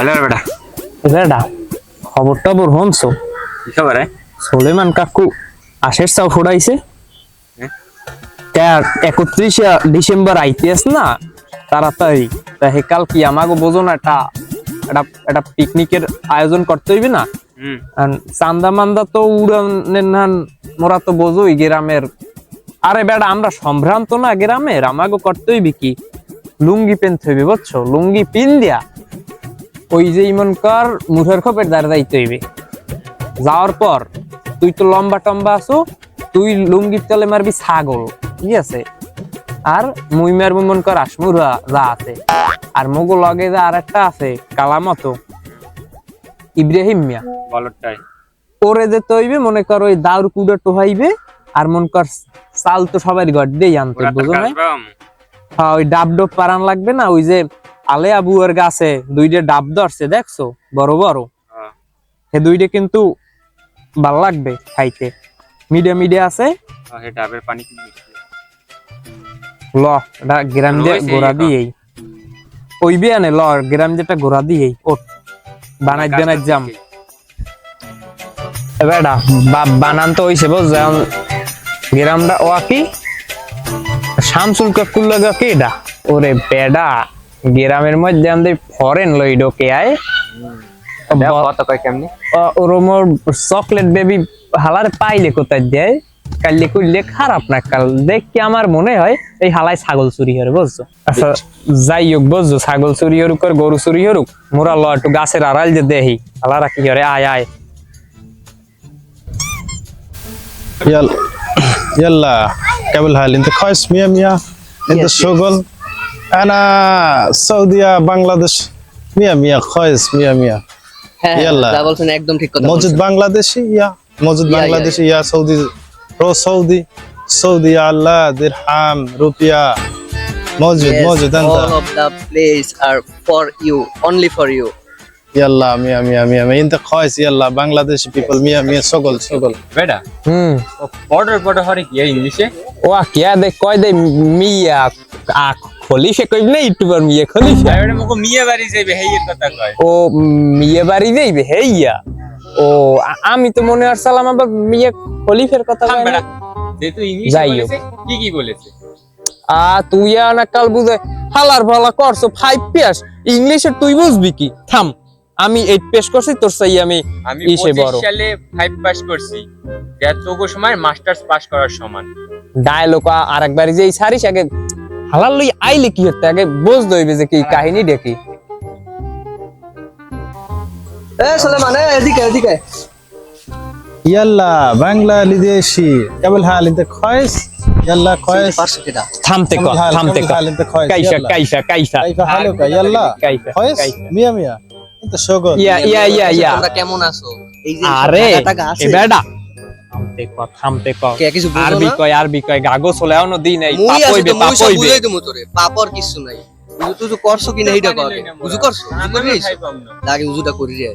হলে বেটা বেডা খবর টবর হনছো কি খবর সোলেমান কাকু আশের চাও ফোড়াইছে? একত্রিশে ডিসেম্বর আইতেস না তাড়াতাড়ি তা হে কাল কি আমাকে বোঝো না একটা একটা একটা পিকনিকের আয়োজন করতে হইবে না চান্দা মান্দা তো উড়ানের নান মোরা তো বোঝোই গ্রামের আরে বেড়া আমরা সম্ভ্রান্ত না গ্রামের আমাকে করতে হইবে কি লুঙ্গি পেনতে হইবে বুঝছ লুঙ্গি পিন দিয়া ওই যে ইমন কর মুঠের খপের দ্বারা যাইতে হইবে। যাওয়ার পর তুই তো লম্বা টম্বা আছো তুই লুঙ্গির তলে মারবি ছাগল ঠিক আছে? আর মুই মারবি মন কর আসমুরা যা আছে। আর মগো লগে যা আর একটা আছে কালা মতো ইব্রাহিম মিয়া। বলটাই ওরে যেতে হইবে মনে কর ওই দাউর কুড়ে টোহাইবে আর মন কর চাল তো সবাই ঘর দিয়ে আনতে বুঝো কাজবাম হ্যাঁ ওই ডাব ডব পারান লাগবে না ওই যে আলে আবুয়ার গাছে দুইটা ডাব ধরছে দেখছ? বড় বড়। হ্যাঁ। সে দুইটা কিন্তু ভালো লাগবে খাইতে। মিডিয়া মিডিয়া আছে। হে ডাবের পানি ল এটা গ্রাম দিয়ে গোড়া দিয়েই। ওই বিয়ানে ল গ্রাম যেটা গোড়া দিয়েই। ওট বানাই বানাই যাম এবারটা বানান তো হইছে বুঝ যেমন গ্রামটা ও কি? শামসুল কাকুর লাগা কে এটা? ওরে বেডা। গ্রামের মধ্যে আমাদের ফরেন লই ঢোকে আয়। ওরমোর চকলেট বেবি হালার পাইলে কোথায় দেয়? কালকে করলে খারাপ না কাল দেখ কি আমার মনে হয় এই হালাই ছাগল চুরি হরে বুঝছ? আচ্ছা। যাই হোক বুঝছ ছাগল চুরি হরুক আর গরু চুরি হরুক মোরা ল একটু গাছের আড়াল যে দেহি হালারা কি হরে আয় আয়। ইয়াল্লা কেবল হাল ইন্ত খয়স মিয়া মিয়া ইন্ত শগল আনা সৌদিয়া বাংলাদেশ মিয়া মিয়া খয়েস মিয়া মিয়া। হ্যাঁ, হ্যাঁ, ইয়াল্লা। বলছেন একদম ঠিক কথা বাংলাদেশি ইয়া। মজুদ বাংলাদেশি ইয়া। সৌদি রো সৌদি। সৌদি আল্লাহ দিরহাম রুপিয়া। place are for you only for you ইয়াল্লা মিয়া মিয়া মিয়া মিয়া। খয়েস ইয়াল্লা বাংলাদেশি পিপল মিয়া মিয়া সকল সকল। বেটা? হুম। অর্ডার হরে কি ইংলিশে? ওয়া কিয়া দে কয় দে মিয়া আখ খলি সে কইব না ইউটিউবার মিয়া আরে মকো মিয়া বাড়ি যাইবে হেইয়ের কথা কয়। ও মিয়া বাড়ি যাইবে হেইয়া? ও আমি তো মনে করছিলাম আবার মিয়া খলিফের কথা কয় না। যেহেতু ইংলিশ যাই বলেছে কি কি বলেছে। আ তুই আর না কাল বুঝে হালার ভালা করছ ফাইভ পেস ইংলিশে তুই বুঝবি কি? থাম আমি এইট পেশ করছি তোর চাই আমি আমি ইসে 25 বড়। সালে 5 পাস করছি। যা তোগো সময় মাস্টার্স পাস করার সমান। ডায়লগ আর একবার যে এই সারিস আগে হালাল লই আইলে কি হতে আগে বোঝ দইবে যে কি হ্যাঁ। কাহিনী দেখি। এ সুলেমান এদিকে এদিকে। ইয়াল্লা বাংলা লিদেশি কেবল হাল ইনতে খয়েস ইয়াল্লা খয়েস। থামতে ক থামতে ক কাইসা কাইসা কাইসা। কাইসা হালো কা ইয়াল্লা। খয়েস মিয়া মিয়া। ইনতে সগর ইয়া ইয়া ইয়া আচ্ছা, ইয়া। তোমরা কেমন আছো? এই যে আরে এ বেডা। থামতে কও কিছু আরবি কয় আরবি কয় গাগো নাই দিমু তোরে পাপর কিছু নাই। বুঝু তুই কি বুঝু লাগে বুঝুটা করি রে।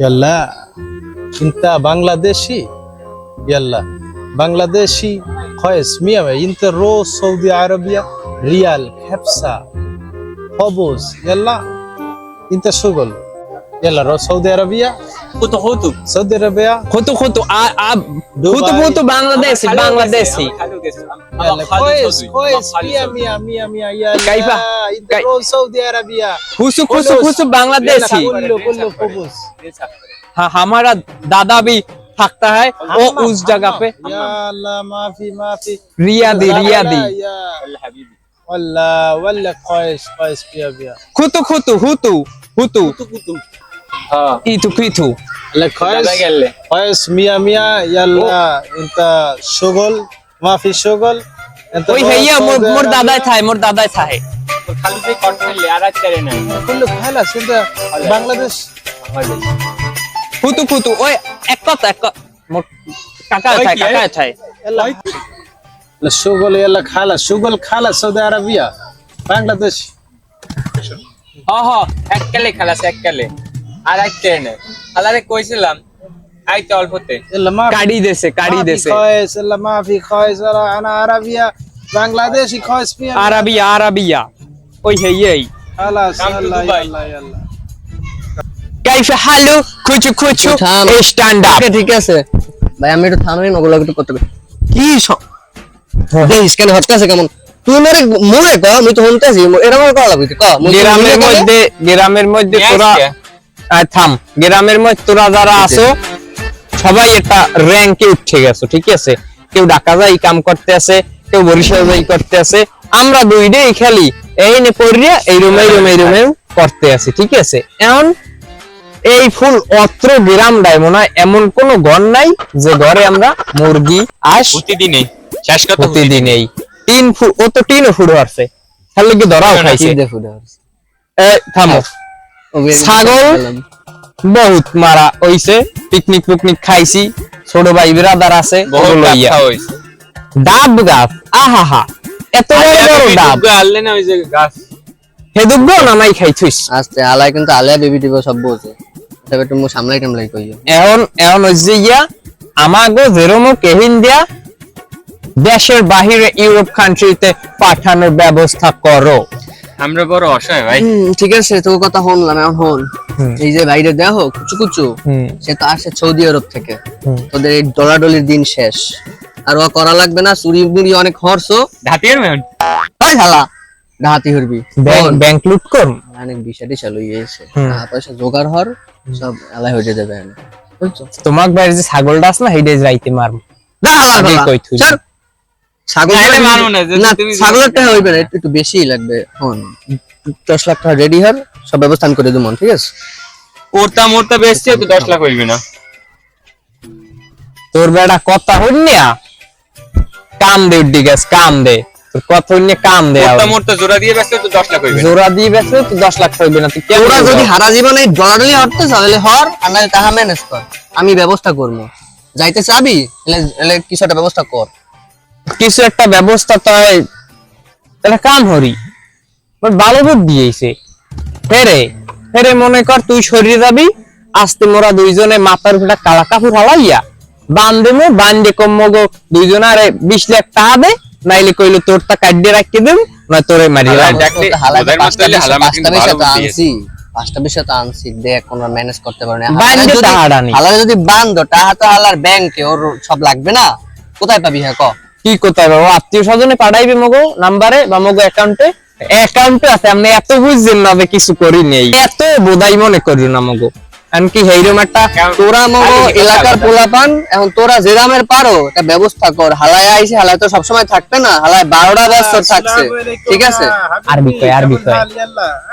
ইয়াল্লা বাংলাদেশি? ইয়াল্লা বাংলাদেশি খয়েস রো সৌদি আরবিয়া রিয়াল হেপসা হবস ইয়াল্লা সুগল। يلا رو سعودي عربية হুতু হুতু سعودي عربية খুতু খুতু আ আ খুতু খুতু বাংলাদেশি বাংলাদেশি يلا كويس كويس مية مية مية مية يلا كيف؟ انت كيف؟ رو سعودي عربية খুসু খুসু খুসু বাংলাদেশি يلا كله كله خبز हाँ हमारा दादा भी थकता है वो उस जगह पे يلا ما في ما في रियादी لا، لا، रियादी لا، يا ولا ولا كويس كويس بيا بيا খুতু খুতু হুতু হুতু হ্যাঁ ইতু কিথু খয়েস মিয়া মিয়া ইয়াল্লা ইনতা মাফি শগল ওই হেইয়া মোর দাদাই থাই মোর দাদাই থাই খালি সে করে না সুন্দর বাংলাদেশ। ফুতু ফুতু ওই এক কথা এক মোর কাকা থাই কাকা থাই খালা সুগল খালা সৌদি আরবিয়া বাংলাদেশ। হ হ এককালে খালাস আর এক কেড়ে নেই খালারে কইছিলাম আইতে অল্পতে يلا ما في কাড়ি দেছে কাড়ি ما في দেছে كويس الا ما في كويس انا انا عربية بنغلاديشي كويس بيا আরাবিয়া আরাবিয়া ওই হেইয়াই খালাস Come to আল্লাহ Dubai. আল্লাহ আল্লাহ কাইফে হালু খুচু খুচু থাম। স্ট্যান্ড আপ ওকে, ঠিক আছে ভাই আমি একটু থামি ওগুলো একটু করতে পারি কি সব দেখিস কেন হটকাছে কেমন তুই মেরে মুখে ক আমি তো শুনতেছি এরকম করা লাগবে ক মুই তো গ্রামের মুখে কলে- মধ্যে গ্রামের মধ্যে নিয়ে তোরা আসছে। আহ, থাম। গ্রামের মধ্যে তোরা যারা আছো। সবাই একটা র্যাঙ্কে উঠে গেছো ঠিক আছে? কেউ ঢাকা যাই কাম করতে আছে কেউ বরিশাল যাই করতে আছে আমরা দুই দুইটাই খেলি এই নে পড়িয়া এই রুমে এই রুমে এই রুমে করতে আছি ঠিক আছে? এখন এই ফুল অত্র গ্রাম মনে হয় এমন কোন ঘর নাই যে ঘরে আমরা মুরগি আস প্রতিদিনই। শেষ কথা প্রতিদিন এই তিন ফুট ও তো তিনও ফুট আছে তাহলে কি ধরাও খাইছে? থামো। ছাগল? বহুত মারা হইছে পিকনিক পিকনিক খাইছি ছোট ভাই বিরাদার আছে হইছে। ডাব গাছ আহা হা এত বড় বড় ডাব। আনলে না ওই যে গাছ হেদুগ্য নামাই খাইছিস? আস্তে আলাই কিন্তু আলিয়া বেবি টিভি সব বোঝে। তবে তুমি সামলাই টামলাই কইও। এখন এখন হচ্ছে ইয়া আমাগো যেরম কেহিন দিয়া দেশের বাহিরে ইউরোপ কান্ট্রিতে পাঠানোর ব্যবস্থা করো। আমরা বড় অসহায় ভাই। ঠিক আছে তোর কথা শুনলাম এখন হন এই যে বাইরে দেখো কুচু কুচু সে তো আসে সৌদি আরব থেকে। তোদের এই ডলাডলির দিন শেষ। আর ও করা লাগবে না চুরি মুড়ি অনেক হরস। ধাতিয়ার মেন তাই শালা ডাহাতি হরবি। ব্যাংক লুট কর। অনেক বিষয় টিসা লই এসে টাকা পয়সা জোগাড় হর সব আলাই হয়ে যাবে বুঝছ? তোমাক বাইরে যে ছাগলটা আছে না হেডে যাইতে মারবো। না আগে কই থুই। ছাগল না, ছাগলের টাকা হইবে না একটু বেশি লাগবে হন। দশ লাখ টাকা রেডি সব ব্যবস্থা আমি করে দেবো ঠিক আছে? ওরটা মোরটা তো দশ লাখ হইবে না। তোর বেটা কথা হইনিয়া কাম দে উড্ডি কাম দে তোর কথা কাম দে ওরটা মোরটা জোড়া দিয়ে তো দশ লাখ হইবে জোড়া দিয়ে বেচলে তো দশ লাখ হইবে না তুই যদি হারা জীবনে ডলাডলি হরতে তাহলে হর আর নাহলে টাকা ম্যানেজ কর। আমি ব্যবস্থা করব। যাইতে চাবি এলে কিছু একটা ব্যবস্থা কর। কিছু একটা ব্যবস্থা তাই তাহলে কাম হরি। বুদ্ধি দিয়েছে। ফেরে ফেরে মনে কর তুই শরীরে যাবি আস্তে মোরা দুইজনে মাথার উপরে একটা কালা কাপড় হালাইয়া বান্ধে মো বান্ধে কমগো দুইজন আরে বিশ লাখ টাকা দে নাইলে কইলো তোরটা কাটিয়ে রাখি দেব না তোরে মারি পাঁচটা বিষয়- তো আনছি। তো দেখ কোন ম্যানেজ করতে পারে না। হালার যদি বান্ধ টাকা তো হালার ব্যাংকে ওর সব লাগবে না। কোথায় পাবি হ্যাঁ ক? কি করতে হবে? ও আত্মীয় স্বজনে পাঠাইবে মগো নাম্বারে বা মগো অ্যাকাউন্টে অ্যাকাউন্টে আছে আমি এত বুঝছেন না কিছু করি নেই এত বোধাই মনে করি না মগো। এমনকি হেইরম একটা তোরা মগ আরে, এলাকার পোলাপান এখন তোরা যেরামের পারো একটা ব্যবস্থা কর। হালায় আইছে হালায় তো সবসময় থাকবে না। হালায় বারোটা বছর থাকছে। ঠিক আছে? আরবি কয়, আরবি কয়।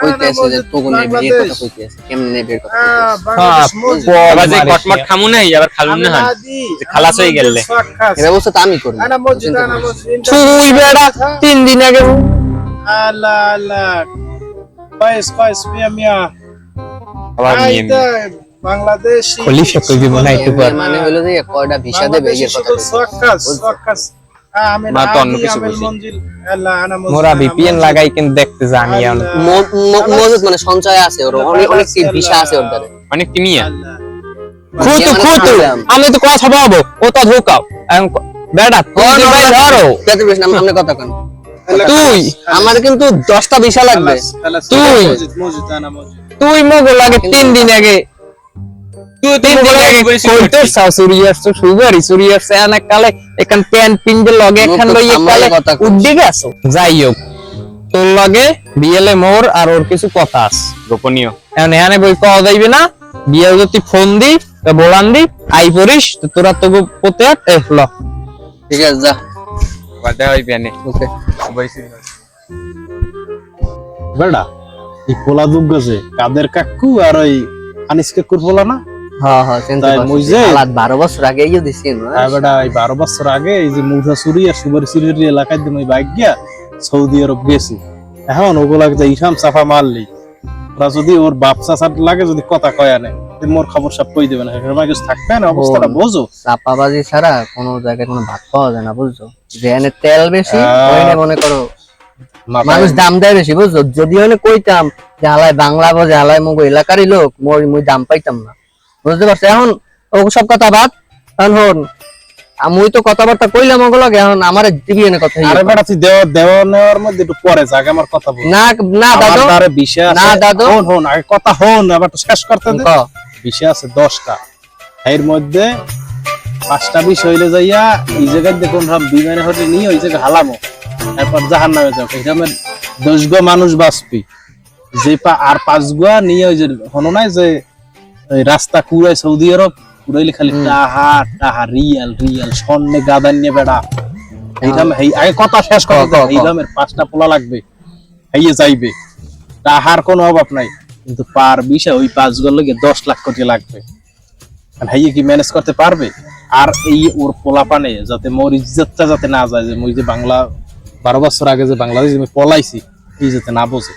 কইতে আছে যে নিয়ে বিয়ের কথা কইতে আছে কেমনে কথা। হ্যাঁ, আবার যে কটমট খামু নাই আবার খালুন না হান যে খালাস হয়ে গেলে ব্যবস্থা তো আমি করব। তুই বেড়া তিন দিন আগে। আল্লাহ আল্লাহ। কয়েস কয়েস মিয়া মিয়া। আবার নিয়ে বাংলাদেশ খলিফা কইবি মনে হলো যে কয়টা ভিসা দেবে এই কথা কইতে। সকাস সকাস আমি না, তো অন্য কিছু বলছি। মঞ্জিল আল্লাহ আনা মঞ্জিল মোরা ভিপিএন লাগাই কিন্তু দেখতে জানি আমি ম- ম- মজুদ মানে সঞ্চয় আছে ওর। অনেক অনেক ভিসা আছে ওর দ্বারা অনেক কিমিয়া খুঁতু খুঁতু। আমি তো কথা বলব ও তো ঢুকাও। এখন তুই ভাই ধরো। যাতে বেশ আমরা কথা কন। তুই। আমার কিন্তু দশটা ভিসা লাগবে। তুই। আনা তুই মগো লাগে তিন দিন আগে তুই তিন দিন আগে কইতে সুগারি কালে এখান প্যান পিনতে লগে এখান লইয়ে কালে কথা কইস। যাই হোক তোর লগে বিয়েলে মোর আর ওর কিছু কথা আছে। গোপনীয়। এখন এখানে বই পাওয়া যাইবে না বিয়ে যদি ফোন দি বা দি আই পড়িস তো তোরা তো পোতে এ ল। ঠিক আছে যা। কথা হইবে ওকে। বেড়া এই পোলা দুগ গেছে কাদের কাকু আর ওই আনিস কাকুর পোলা না হ্যাঁ হ্যাঁ চিন্তা তাই করছি। মুইজে? হালাত বারো বছর আগে ইয়ে দিছি বেটা এই বারো বছর আগে এই যে মুঠা চুরি আর সুবারি চুরির এলাকায় দিন ওই বাইক গিয়া সৌদি আরব গেছি এখন ওগুলাকে যে ইসাম চাফা মারলি ওরা যদি ওর বাপ চাচার লাগে যদি কথা কয় তো মোর খবর সব কই দেবে না কিছু থাকবে না অবস্থাটা বোঝো চাপাবাজি ছাড়া কোনো জায়গায় কোনো ভাত পাওয়া যায় না বুঝছ যেখানে তেল বেশি। মনে করো মানুষ দাম দেয় বেশি বুঝছ? যদি হলে কইতাম যে হালায় বাংলা বোঝে হালায় মগো এলাকারই লোক মই মুই দাম পাইতাম না। বুঝতে পারছ? এখন ও সব কথা বাদ। এখন হন আমি তো কথাবার্তা কইলাম ওগুলো এখন আমার দিবি এনে কথা আরে বেটা তুই দেওয়া দেওয়া নেওয়ার মধ্যে একটু পরে যাক আমার কথা বল। না না দাদু। দ্বারে বিষয় না, দাদু। হন হন আগে কথা হন আবার তো শেষ করতে দে। বিষয় আছে দশটা। এর মধ্যে পাঁচটা বিষ হইলে যাইয়া এই জায়গায় দেখুন বিমানে হতে নিয়ে ওই জায়গায় হালামো। তারপর জাহান নামে যাও। এরকমের দশ গো মানুষ বাঁচবি। যে পা আর পাঁচ গোয়া নিয়ে ওই যে হনো নাই যে রাস্তা কুড়াই সৌদি আরব কুড়াইলে খালি টাহা টাহা রিয়াল রিয়াল স্বর্ণে গাদান নিয়ে বেড়া আগে কথা শেষ ক, ক, কথা পাঁচটা পোলা লাগবে। হাইয়ে যাইবে। টাহার কোনো অভাব নাই। কিন্তু পার বিষয় ওই পাঁচ গর লগে দশ লাখ কোটি লাগবে। হাইয়ে কি ম্যানেজ করতে পারবে? আর এই ওর পোলা পানে যাতে মোর ইজ্জতটা যাতে না যায় যে মই যে বাংলা বারো বছর আগে যে বাংলাদেশ আমি পলাইছি এই যাতে না বোঝে।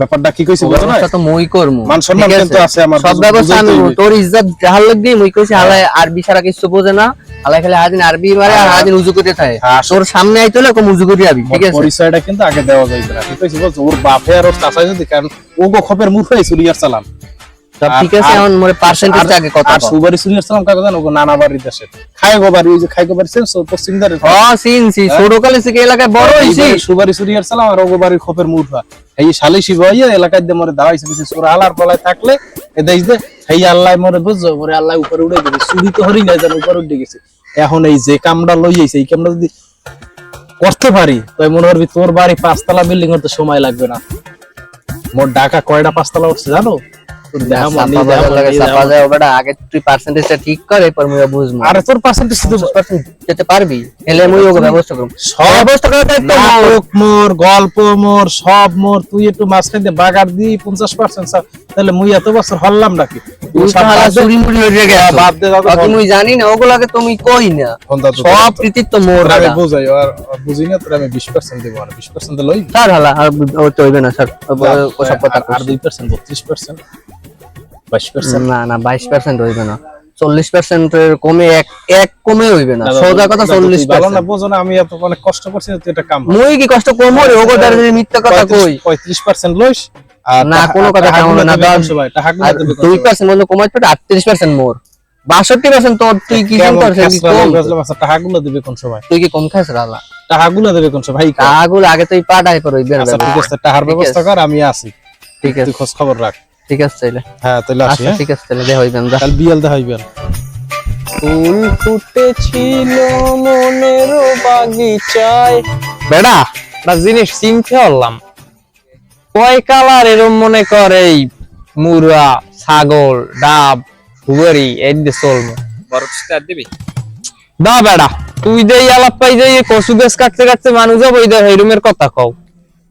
ব্যাপারটা কি কইছি বুঝো না তো মই করমু। মান সম্মান কিন্তু আছে। আমার, সব ব্যবস্থা আমি। তোর ইজ্জত যাহার লাগবে মই কইছি হালাই আরবি ছাড়া কিছু বোঝে না। হালাই খালি হাদিন আরবি মারে আর হাদিন উজু করতে থাকে। হ্যাঁ, তোর সামনে আইতে হলে কম উজু করে আবি ঠিক আছে? পরিচয়টা কিন্তু আগে দেওয়া যাইবে না। ঠিক আছে বলছো ওর বাপে আর ওর চাচাই যদি কারণ ও গো খপের মুখ হয়ে সুরিয়ার চালান। সব ঠিক আছে এখন মোরে পার্সেন্টেজ আগে কথা আর সুবারি সুরিয়ার চালান কাকে জানো নানা বাড়ি দেশে খায় ওই যে বাড়ি সেন পশ্চিম দারে হ সিনছি ছোট কালে থেকে এলাকায় বড় হইছি সুবারি সুরিয়ার চালাম আর খপের এই এলাকায় দিয়ে মরে কিছু সুরা আলার পলায় থাকলে এ দেশ দে এই আল্লাহ মরে বুঝছ মরে আল্লাহ উপরে উড়ে চুরি তো হরি জানো উপরে উঠে গেছে। এখন এই যে কামটা লই আইছে এই কামটা যদি করতে পারি তাই মনে করবি তোর বাড়ি পাঁচতলা বিল্ডিং করতে সময় লাগবে না। মোর ঢাকা কয়টা পাঁচতলা উঠছে জানো? আগে তুই পার্সেন্টেজটা ঠিক কর এরপর মুই আরে তোর পার্সেন্টেজ শুধু যেতে পারবি এলে মুই ওকে ব্যবস্থা করব। সব ব্যবস্থা দায়িত্ব মোর। মোর গল্প মোর সব মোর তুই একটু মাঝখানে বাগার দি পঞ্চাশ পার্সেন্ট তাহলে মুই এত বছর হল্লাম নাকি? হয়ে মুই জানি না ওগুলাকে তুমি কই না। সব কৃতিত্ব মোর আমি বুঝাই আর আর বুঝি না আমি বিশ পার্সেন্ট দেবো আর বিশ পার্সেন্ট লই। স্যার হালা আর ও না স্যার। ওসব কথা আর দুই পার্সেন্ট বত্রিশ পার্সেন্ট বাইশ পার্সেন্ট না না বাইশ পার্সেন্ট হইবে না। চল্লিশ পার্সেন্টের কমে এক এক কমে হইবে না। সোজা কথা চল্লিশ না বোঝো না আমি এত অনেক কষ্ট করছি এটা কাম মুই কি কষ্ট কম ওগো মিথ্যা কথা কই। পঁয়ত্রিশ পার্সেন্ট লইস না, কোনো কথা কামাবে না? টাকাগুলো কোন দুই পার্সেন্ট বন্ধু কমাই পেটে আটত্রিশ পার্সেন্ট মোর। বাষট্টি পার্সেন্ট তোর তুই কি কম করছিস? টাকাগুলো দেবে কোন সময় তুই কি কম খাস রালা? টাকাগুলো দেবে কোন সময় ভাই কর। কাগুলো আগে তুই পাঠাই না আচ্ছা ঠিক আছে টাকার ব্যবস্থা কর আমি আছি ঠিক আছে। তুই খোঁজ খবর রাখ। ঠিক আছে তাইলে। হ্যাঁ তাহলে আসি আচ্ছা হ্যাঁ। ঠিক আছে তাইলে দে হইবে না কাল বিয়াল দেখা হইবেন ফুল ফুটেছিল মনের বাগিচায়। বেড়া একটা জিনিস চিনতে হলাম কয় কালার এরম মনে করে এই মুরা ছাগল ডাব সুগরি এই দিয়ে চলবো। বরফ স্টার দিবি? না বেড়া তুই যে আলাপ পাই যে এই কচু গাছ কাটতে কাটতে মানুষ যাব ওই দেখ রুমের কথা কও।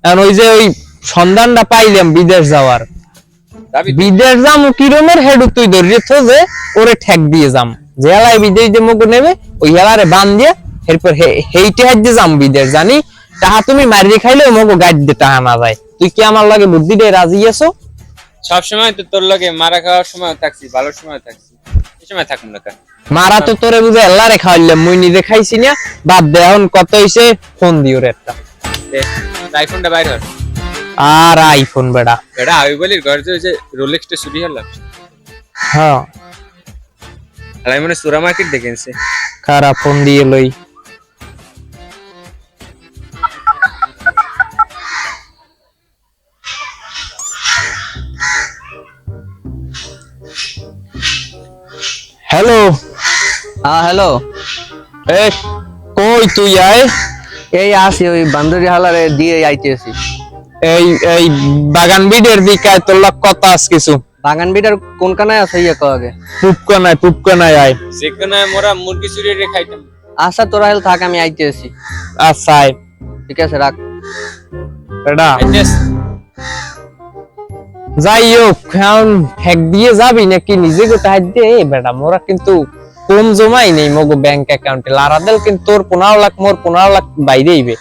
এখন ওই যে ওই সন্ধানটা পাইলাম বিদেশ যাওয়ার। বিদেশ যাম কিরমের হেডু তুই ধরিয়ে থো যে ওরে ঠেক দিয়ে যাম। যে এলাই বিদেশ যে মগু নেবে ওই এলারে বান দিয়ে এরপর হেইটে হাত দিয়ে যাম বিদেশ। জানি তাহা তুমি মারি খাইলে মগু গাইড দিয়ে টাহা না যায়। তুই কি আমার লাগে বুদ্ধি দিয়ে রাজি আছো? সব সময় তো তোর লগে মারা খাওয়ার সময় থাকছি ভালো সময় থাকছি। এই সময় থাকব না কেন? মারা তো তোরে বুঝে এল্লারে খাওয়াইলাম মুই নিজে খাইছি না। বাদ দে এখন কত হইছে? ফোন দিও রে একটা। আইফোনটা বাইর হর আর আইফোন বেড়া। বেড়া আমি বলি ঘর যে যে রোলেক্সটা চুরি হলাম হ্যাঁ। আর আমি মনে সুরা মার্কেট দেখেছি খারাপ ফোন দিয়ে লই? হ্যাঁ হ্যালো এ কই তুই আয় এই আসি ওই বান্দরি হালারে দিয়ে আইতেছি। এই এই বাগান বিডের দিকায় তোর লগ কথা আস কিছু। বাগান বিটার কোন কানায় আছে ইয়ে কো আগে? পুপকানায় পুপকানায় আয়। যেখানে মোরা মুরগি চুরি রে খাইতাম। আচ্ছা তোরা হেল থাক আমি আইতেছি। আচ্ছা ঠিক আছে রাখ। এটা যাই হোক এখন ফেক দিয়ে যাবি নাকি নিজে গোটা হাত দিয়ে বেটা। মোরা কিন্তু কম জমাই নেই মগো ব্যাংক অ্যাকাউন্টে লারাদেল কিন্তু তোর পনেরো লাখ মোর পনেরো লাখ বাইরেইবে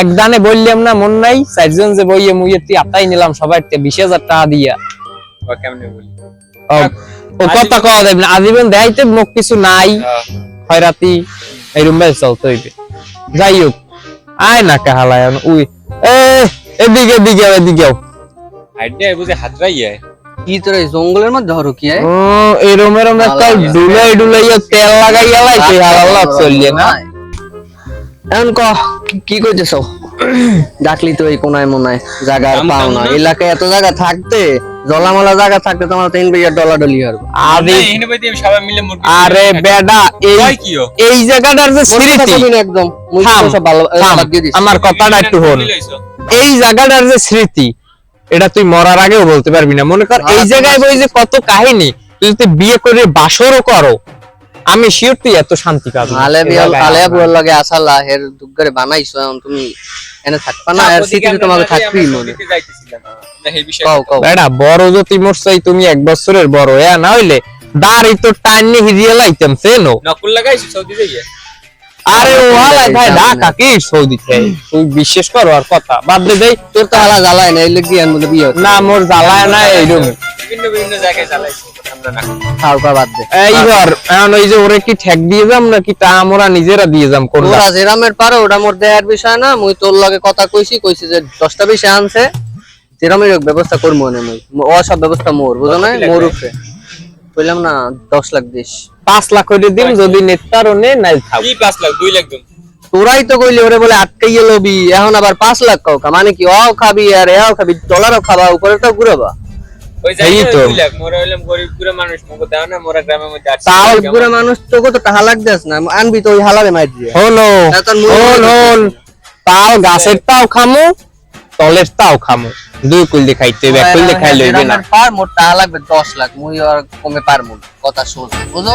এক দানে বললাম না মন নাই চারজন যে বইয়ে মুইয়ে তুই আতাই নিলাম সবাই বিশ হাজার টাকা দিয়া। কেমনে বলি? ও কথা কওয়া দেব না? আজীবন দেখাইতে মুখ কিছু নাই। হ্যাঁ। খয়রাতি এরম ভাই চলতে হইবে। যাই হোক আয় না কাহালায় উই এ এদিকে এদিকে এদিকেও বুঝে হাতরাই যায় কি তোর এই জঙ্গলের মধ্যে ধরো কি হ্যাঁ? ও এরম এরম একটা ডুলাই ডুলাইয়া তেল লাগাইয়া লাইছে চললে না। এখন ক কি- করতেছ ডাকলি তো এই কোনায় মোনায় জায়গা পাও না। এলাকায় এত জায়গা থাকতে জলামলা জায়গা থাকতে তোমার তিন বিঘা ডলার ডলি আর আরে আরে বেডা এই এই জায়গাটার যে স্মৃতি। একদম। আমার কথাটা একটু হল এই জায়গাটার যে স্মৃতি এটা তুই মরার আগেও বলতে পারবি না মনে কর এই হ্যাঁ, জায়গায় বই যে কত কাহিনী তুই যদি বিয়ে করে বাসরও করো আমি শিওর তুই এত শান্তি পাবি আলে এই বিয়াল আলে। বুয়ার লগে আসালা হের দুগ্গরে বানাইছো এখন তুমি এনে থাকবা না আর আমরা তোমাকে থাকবি মনে সৌদিতে যাইতেছিলাম। না, এই বিষয়ে কও কও বেটা বড় যদি মরছাই তুমি এক বছরের বড় এ না হইলে দাঁড়ি তো টাইনে হিরিয়ে লাইতাম সেনো নকল লাগাইছো সৌদি যাইয়ে? আরে ও হালাই ভাই ঢাকা কি সৌদি থেকে তুই বিশ্বাস করো আর কথা। বাদ দে দেই তোর তো হালা জ্বালায় না এই লোক দিয়ে মধ্যে বিয়ে না মোর জ্বালায় না এইরকম বিভিন্ন বিভিন্ন জায়গায় চালাইছি আমরা না খাওয়া বাদ দে। এইবার এখন ওই যে ওরে কি ঠেক দিয়ে যাম নাকি তা আমরা নিজেরা দিয়ে যাম কোনটা? তোরা যেরামের পারো ওটা মোর দেহের বিষয় না। মুই তোর লগে কথা কইছি কইছি যে দশটা বিষয় আনছে। যেরামের ব্যবস্থা করব না মুই। ও সব ব্যবস্থা মোর বুঝো না মোর উপরে। কইলাম না দশ লাখ দিস। পাঁচ লাখ করে দিম যদি নেতারও নে নাই থাক। কি পাঁচ লাখ? দুই লাখ দিন তোরাই তো কইলি ওরে বলে আটকাইয়ে লবি এখন আবার পাঁচ লাখ কাউকা মানে কি অও খাবি আর এও খাবি ডলারও খাবা উপরেটাও ঘুরাবা। ওই এই তো। দুই লাখ। মোরা হইলাম গরিব গুড়া মানুষ মুখ দেও না মোরা গ্রামের মধ্যে আছি তাও ঘুরে মানুষ তো টাকা লাগতেস না? আনবি তো ওই হালারে মার দিয়ে। হলো হন তাও গাছের তাও খামু তলের তাও খামু। দুই কুলদি খাইতে হবে এক কুলদি খাই লইবে না। পার মোর টাকা লাগবে দশ লাখ মুই আর কমে পারব না। কথা শোন বুঝো?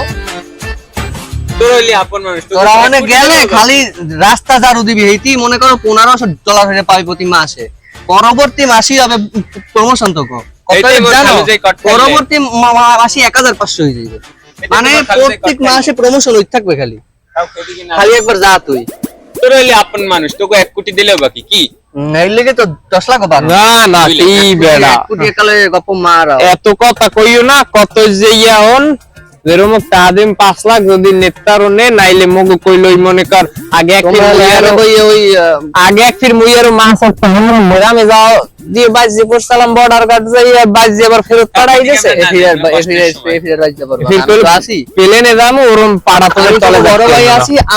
তোর হইলে আপন মানুষ তোর তোরা অনেক গেলে খালি রাস্তা ঝাড়ু দিবি এইটি মনে করো পনেরোশো ডলার হয়ে পাবি প্রতি মাসে। পরবর্তী মাসই হবে প্রমোশন তো। পরবর্তী মাসে এক হাজার পাঁচশো হয়ে যাবে মানে প্রত্যেক মাসে প্রমোশন হইতে থাকবে খালি। খালি একবার যা তুই। তোর হইলে আপন মানুষ তোকে এক কোটি দিলেও বাকি কি? লেগে তো দশ লাখ না না কি বেড়া। এক কোটি একালে গপ্প মারা। এত কথা কইও না কত যে ইয়া হন তাদিম পাঁচ লাখ যদি নেতারও নে নাইলে মগু কইলই মনে কর আগে এক ফির মুইয়ারও ওই আগে এক ফির মুইয়ারও মাছ একটা মোরামে যাও। দিয়ে বাজে পড়ছিলাম বর্ডার গার্ড যাই বাজে আবার ফেরত পারব আসি প্লেনে যাব ওরম পাড়া তলে বড় ভাই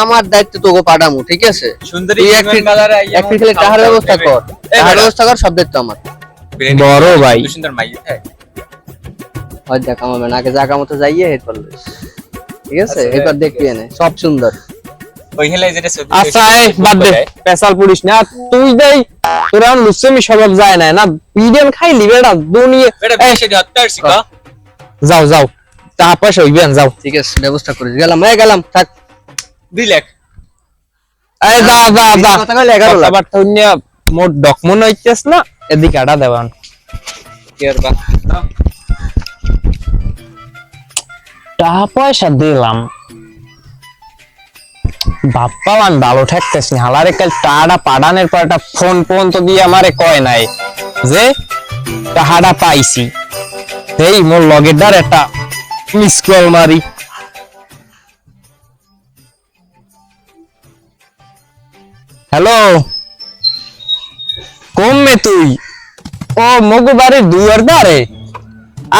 আমার দায়িত্ব তোকে পাঠামু ঠিক আছে? সুন্দরী এক এক খালি ব্যবস্থা কর এই ব্যবস্থা কর সব দায়িত্ব আমার বড় ভাই। সুন্দর হ্যাঁ। হয় দেখা হবে না। আগে জায়গা মতো যাইয়ে লইস। ঠিক আছে? আচ্ছা, এরপর দেখবি এনে। সব সুন্দর। ওই হেলে যেটা সৌদি আচ্ছা বাদ দে। পেশাল পুলিশ না তুই দেই তোর লুসেমি স্বভাব যায় না? দুনিয়া হচ্ছে, যাও ঠিক আছে ব্যবস্থা করিস। গেলাম এই গেলাম থাক। দুই লাখ। এই যা যা যা। কথা কইলে এগারো লাখ। কথাবার্তা হইনে মোট ডকমন হইতেছ না এদিকে আডা দেওয়ান কি আর বা টাকা পয়সা দিলাম। বাপ্পা আমি ভালো ঠেকতেছ না, হালারে কাল টাড়া পাড়ানের পর একটা ফোন ফোন তো দিয়ে আমারে কয় নাই যে টাহাটা পাইছি। এই মোর লগের দ্বার একটা মিস কল মারি। হ্যালো কমবে তুই? ও, মগু বাড়ির দুয়ার দ্বারে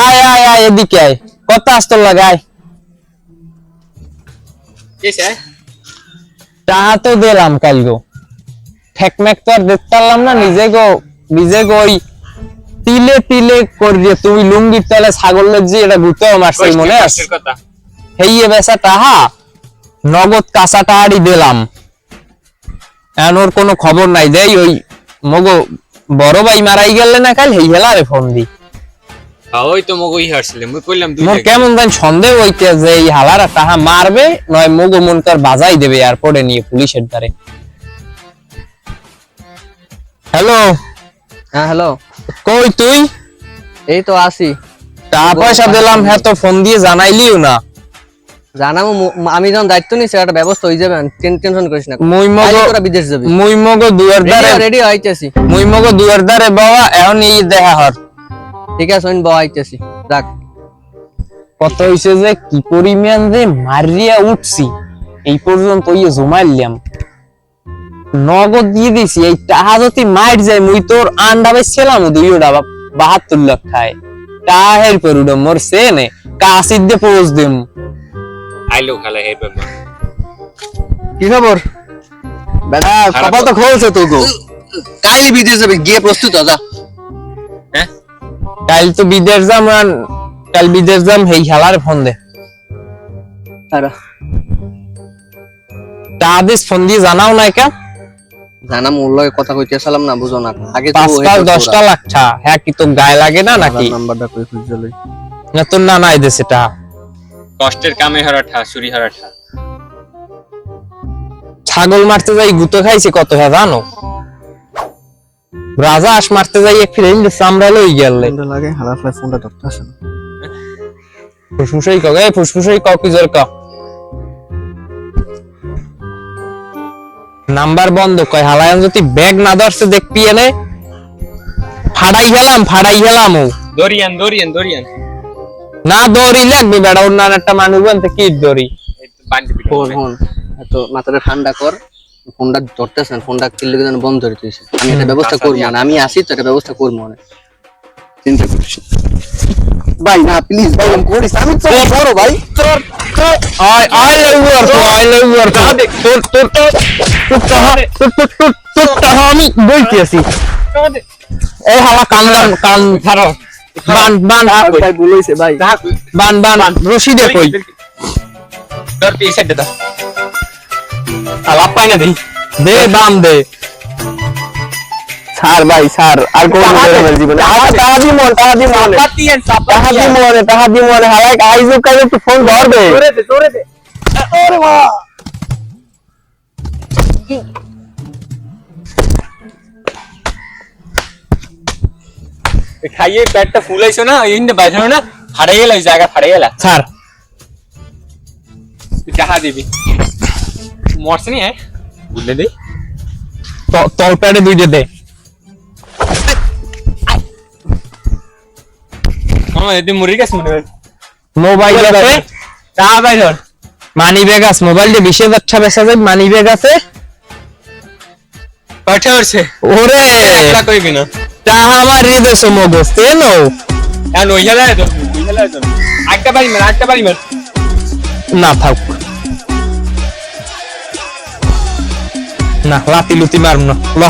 আয় আয় আয়, এদিকে আয়। কত আসতো লাগায়? টাকা তো দিলাম ঠেকমেক তো আর দেখতে পারলাম না নিজে গো নিজে তিলে তিলে করিয়ে লুঙ্গির তলে ছাগলের যে এটা গুতেও মনে আছে? হেইয়ে বেসা টাহা নগদ কাঁচা টাহাড়ি দিলাম। এখন ওর কোনো খবর নাই দেই ওই মগো বড় ভাই মারাই গেলে না কাল হেই হেলারে ফোন দি। হ্যাঁ, ওই তো মগই হারছিলে মুই কইলাম দুই মোর কেমন জানি সন্দেহ হইতে যে এই হালারা তাহা মারবে নয় মগো মন বাজাই দেবে এয়ারপোর্টে নিয়ে পুলিশের দ্বারে। হ্যালো? হ্যাঁ হ্যালো। কই তুই? এই তো আসি টাকা পয়সা দিলাম হ্যাঁ তো ফোন দিয়ে জানাইলিও না। জানাব আমি যখন দায়িত্ব নিছি একটা ব্যবস্থা হয়ে যাবে টেনশন করিস না। মুই মগো তোরা বিদেশ যাবি। মুই মগো দুয়ার দ্বারে রেডি হইতেছি মুই মগো দুয়ার দ্বারে বাবা এখন এই দেখা হর। ঠিক আছে আমি আইতেছি রাখ কত হইছে যে কি পরিমাণ যে মারিয়া উঠছি এই পর্যন্ত ইয়ে জমাইলাম। নগদ দিয়ে দিছি এই টাকা যদি মাইর যায় মুই তোর আন্ডা বেছিলাম দুইও ডাবা বাহাত্তর লাখ খায়। তাহের পরুড মরছে নে কাশিদ দিয়ে পোজ দিম। আইলো খেলা হে বাবা কি খবর? বেটা কপাল তো খোলছে তো গো কাইলি বিদেশ যাবে গিয়ে প্রস্তুত হ যা। হ্যাঁ কাল তো বিদেশ যাম আর কাল বিদেশ যাম হেই খেলার ফোন দে। তা আদেশ ফোন দিয়ে জানাও নাই কা জানা মূল্য কথা কইতে সালাম না বুঝো না। আগে তো পাঁচ পাঁচ দশটা লাগছা। হ্যাঁ কি তো গায়ে লাগে না নাকি? নাম্বারটা কই খুঁজে লই না তোর না নাই দেশে টা কষ্টের কামে হারা ঠা চুরি হারা ঠা। ছাগল মারতে যাই গুতো খাইছে কত হ্যাঁ জানো? রাজা আস মারতে যাই এক ফিরে চামড়া লই গেলে। লাগে হালা ফ্লাই ফোনটা ধরতে আসে না। ফুসফুসাই কক এই ফুসফুসাই কক কি জোর নাম্বার বন্ধ কয় হালায়ান যদি ব্যাগ না ধরছে দেখবি এনে ফাড়াই গেলাম ফাড়াই গেলাম ও। দরিয়ান দরিয়ান দরিয়ান। না দৌড়ি লাগবে বেড়া অন্য একটা মানুষ বলতে কি দৌড়ি? এই তো মাথাটা ঠান্ডা কর। ফোনটা ধরতেছ না ফোনটা কিনলে যেন বন্ধ করে তুইছে আমি একটা ব্যবস্থা করব না আমি আসি তো একটা ব্যবস্থা করব না চিন্তা করিস ভাই না প্লিজ ভাই আমি করিস আমি তো বড় ভাই তোর আই আই লাভ ইউ তো আই লাভ ইউ আর তোর তোর তোর তোর তাহা তোর তোর তোর তোর তাহা আমি বলতে আছি এই হালা কান বান কান ছাড়ো বান বান ভাই হইছে ভাই বান বান রশি দে কই তোর পিছে দে দাও পাই না দেই। দে বাম দে। স্যার ভাই স্যার আর কোন জীবনে। তাহা দি। মন তাহা দি মন। পাতিয়ান তাহা দি মনে তাহা দি মনে। হালাই আইজো কাইজো একটু ফোন ধরবে দে। তোরে দে খাইয়ে পেটটা ফুলাইছো না ইন্ডে বাজানো না ফাড়ে গেল জায়গা ফাড়ে গেল। স্যার। যাহা দিবি। মরছে নি হ্যাঁ? বুঝলে দে। তল প্যাডে দুইটা দে। আমার এদি মুড়ি গেছে মনে হয়? মোবাইল আছে। তা ভাই ধর। মানি ব্যাগ আছে। মোবাইল দিয়ে বিশ হাজার টাকা বেচা যায়। মানি ব্যাগ আছে। কয়টা হচ্ছে ওরে। একটা কইবি না। তাহা আমার হৃদয় সমগজ তেনো এখন ওই গেলে তো। ওই গেলে তো। একটা বাড়ি মার একটা বাড়ি মার। না থাক। না লাতি লুতি মারব না। ল।